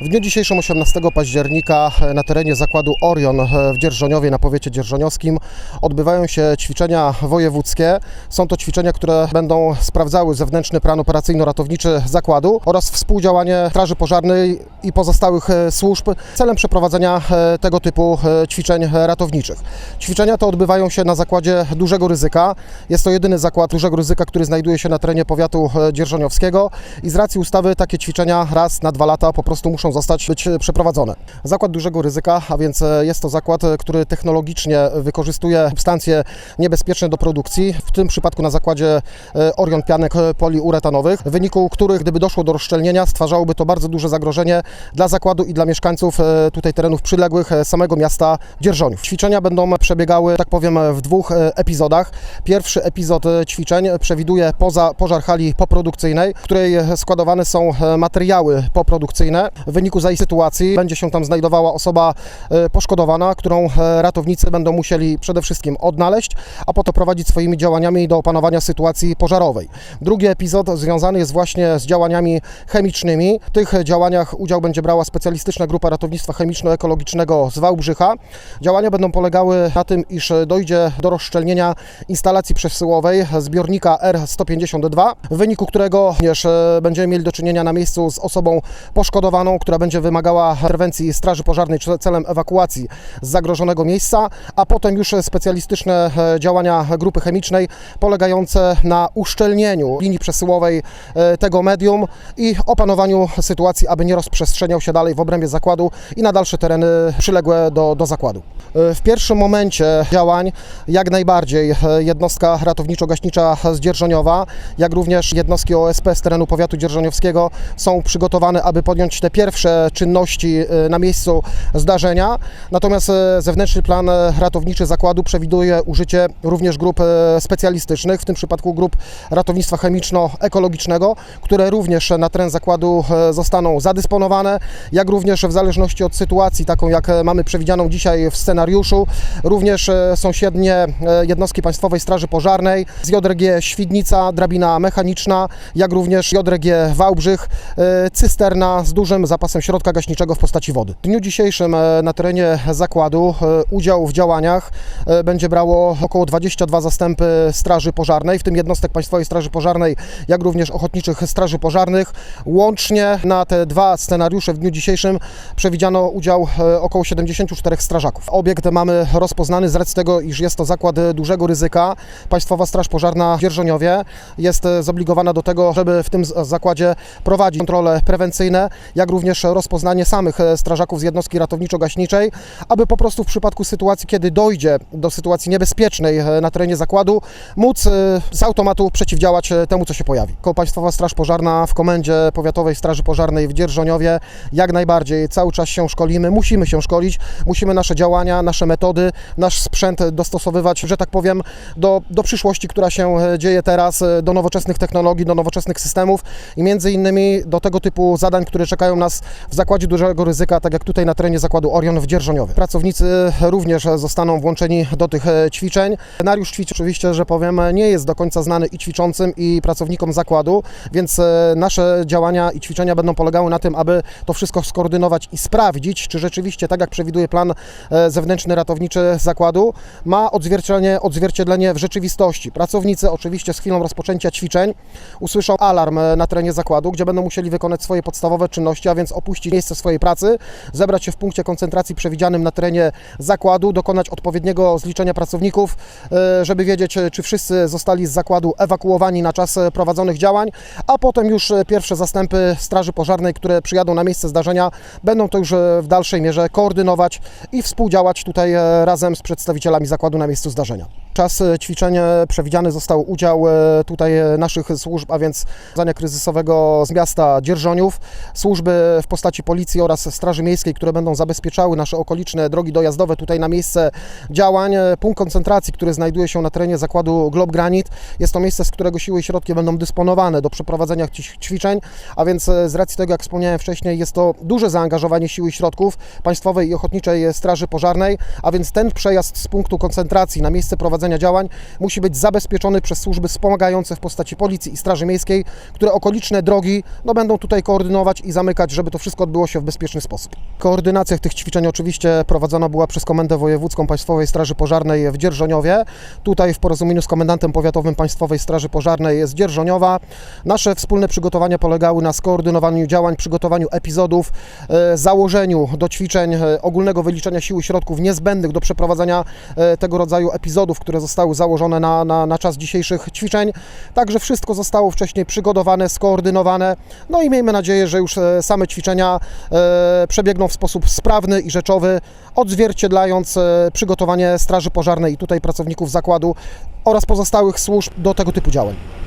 W dniu dzisiejszym 18 października na terenie zakładu Orion w Dzierżoniowie na powiecie dzierżoniowskim odbywają się ćwiczenia wojewódzkie. Są to ćwiczenia, które będą sprawdzały zewnętrzny plan operacyjno-ratowniczy zakładu oraz współdziałanie Straży Pożarnej i pozostałych e, służb celem przeprowadzenia e, tego typu e, ćwiczeń ratowniczych. Ćwiczenia te odbywają się na zakładzie dużego ryzyka. Jest to jedyny zakład dużego ryzyka, który znajduje się na terenie powiatu e, dzierżoniowskiego i z racji ustawy takie ćwiczenia raz na dwa lata po prostu muszą zostać być przeprowadzone. Zakład dużego ryzyka, a więc e, jest to zakład, e, który technologicznie wykorzystuje substancje niebezpieczne do produkcji, w tym przypadku na zakładzie e, Orion pianek e, poliuretanowych, w wyniku których gdyby doszło do rozszczelnienia, stwarzałoby to bardzo duże zagrożenie dla zakładu i dla mieszkańców e, tutaj terenów przyległych e, samego miasta Dzierżoniów. Ćwiczenia będą przebiegały, tak powiem, w dwóch e, epizodach. Pierwszy epizod e, ćwiczeń przewiduje poza pożar hali poprodukcyjnej, w której e, składowane są e, materiały poprodukcyjne. W wyniku zajścia sytuacji będzie się tam znajdowała osoba e, poszkodowana, którą e, ratownicy będą musieli przede wszystkim odnaleźć, a potem prowadzić swoimi działaniami do opanowania sytuacji pożarowej. Drugi epizod związany jest właśnie z działaniami chemicznymi. W tych działaniach udział będzie brała specjalistyczna grupa ratownictwa chemiczno-ekologicznego z Wałbrzycha. Działania będą polegały na tym, iż dojdzie do rozszczelnienia instalacji przesyłowej zbiornika R152, w wyniku którego również e, będziemy mieli do czynienia na miejscu z osobą poszkodowaną, która będzie wymagała interwencji Straży Pożarnej celem ewakuacji z zagrożonego miejsca, a potem już specjalistyczne e, działania grupy chemicznej polegające na uszczelnieniu linii przesyłowej e, tego medium i opanowaniu sytuacji, aby nie rozprzestrzeniał się dalej w obrębie zakładu i na dalsze tereny przyległe do, do zakładu. E, W pierwszym momencie działań jak najbardziej jednostka ratowniczo-gaśnicza z Dzierżoniowa, jak również jednostki OSP z terenu powiatu dzierżoniowskiego są przygotowane, aby podjąć te pierwsze czynności e, na miejscu zdarzenia. Natomiast e, zewnętrzny plan e, ratowniczy zakładu przewiduje użycie również grup specjalistycznych, w tym przypadku grup ratownictwa chemiczno-ekologicznego, które również na teren zakładu zostaną zadysponowane, jak również w zależności od sytuacji, taką jak mamy przewidzianą dzisiaj w scenariuszu, również sąsiednie jednostki Państwowej Straży Pożarnej z JRG Świdnica, drabina mechaniczna, jak również JRG Wałbrzych, cysterna z dużym zapasem środka gaśniczego w postaci wody. W dniu dzisiejszym e, na terenie zakładu e, udział w działaniach e, będzie brało około 22 zastępy Straży Pożarnej, w tym jednostek Państwowej Straży Pożarnej, jak również ochotniczych Straży Pożarnych. Łącznie na te dwa scenariusze w dniu dzisiejszym przewidziano udział około 74 strażaków. Obiekt mamy rozpoznany z racji tego, iż jest to zakład dużego ryzyka. Państwowa Straż Pożarna w jest zobligowana do tego, żeby w tym zakładzie prowadzić kontrole prewencyjne, jak również rozpoznanie samych e, strażaków z jednostki ratowniczo-gaśniczej, aby po prostu w przypadku sytuacji, kiedy dojdzie do sytuacji niebezpiecznej e, na terenie zakładu, móc e, z automatu przeciwdziałać temu, co się pojawi. Państwowa Straż Pożarna w Komendzie Powiatowej Straży Pożarnej w Dzierżoniowie jak najbardziej cały czas się szkolimy, musimy się szkolić, musimy nasze działania, nasze metody, nasz sprzęt dostosowywać, że tak powiem, do, do przyszłości, która się dzieje teraz, do nowoczesnych technologii, do nowoczesnych systemów i między innymi do tego typu zadań, które czekają nas w zakładzie dużego ryzyka, tak jak tutaj na terenie zakładu Orion w Dzierżoniowie. Pracownicy również zostaną włączeni do tych e, ćwiczeń. Scenariusz ćwiczeń oczywiście, że powiem, nie jest do końca znany i ćwiczącym i pracownikom zakładu, więc e, nasze działania i ćwiczenia będą polegały na tym, aby to wszystko skoordynować i sprawdzić, czy rzeczywiście, tak jak przewiduje plan e, zewnętrzny ratowniczy zakładu, ma odzwierciedlenie, odzwierciedlenie w rzeczywistości. Pracownicy oczywiście z chwilą rozpoczęcia ćwiczeń usłyszą alarm na terenie zakładu, gdzie będą musieli wykonać swoje podstawowe czynności, a więc opuścić miejsce swojej pracy, zebrać się w punkcie koncentracji przewidzianym na terenie zakładu, dokonać odpowiedniego zliczenia pracowników, e, żeby wiedzieć, e, czy wszyscy zostali z zakładu ewakuowani na czas e, prowadzonych działań, a potem już pierwsze zastępy Straży Pożarnej, które przyjadą na miejsce zdarzenia, będą to już w dalszej mierze koordynować i współdziałać tutaj razem z przedstawicielami zakładu na miejscu zdarzenia. Czas e, ćwiczenia przewidziany został udział e, tutaj e, naszych służb, a więc zadania kryzysowego z miasta Dzierżoniów, służby w postaci policji oraz Straży Miejskiej, które będą zabezpieczały nasze okoliczne drogi dojazdowe tutaj na miejsce działań. Punkt koncentracji, który znajduje się na terenie zakładu Glob Granit, jest to miejsce, z którego siły i środki będą dysponowane do przeprowadzenia ćwi- ćwiczeń, a więc z racji tego, jak wspomniałem wcześniej, jest to duże zaangażowanie sił i środków Państwowej i Ochotniczej Straży Pożarnej, a więc ten przejazd z punktu koncentracji na miejsce prowadzenia działań musi być zabezpieczony przez służby wspomagające w postaci Policji i Straży Miejskiej, które okoliczne drogi no, będą tutaj koordynować i zamykać, żeby to wszystko odbyło się w bezpieczny sposób. Koordynacja tych ćwiczeń oczywiście prowadzona była przez Komendę Wojewódzką Państwowej Straży Pożarnej w Dzierżoniowie. Tutaj w porozumieniu z Komendantem Powiatowym Państwowej Straży Pożarnej jest Dzierżoniowa. Nasze wspólne przygotowania polegały na skoordynowaniu działań, przygotowaniu epizodów, e, założeniu do ćwiczeń e, ogólnego wyliczenia sił i środków niezbędnych do przeprowadzania e, tego rodzaju epizodów, które zostały założone na, na, na czas dzisiejszych ćwiczeń. Także wszystko zostało wcześniej przygotowane, skoordynowane. No i miejmy nadzieję, że już e, same ćwiczenia e, przebiegną w sposób sprawny i rzeczowy, odzwierciedlając e, przygotowanie Straży Pożarnej i tutaj pracowników zakładu oraz pozostałych służb do tego typu działań.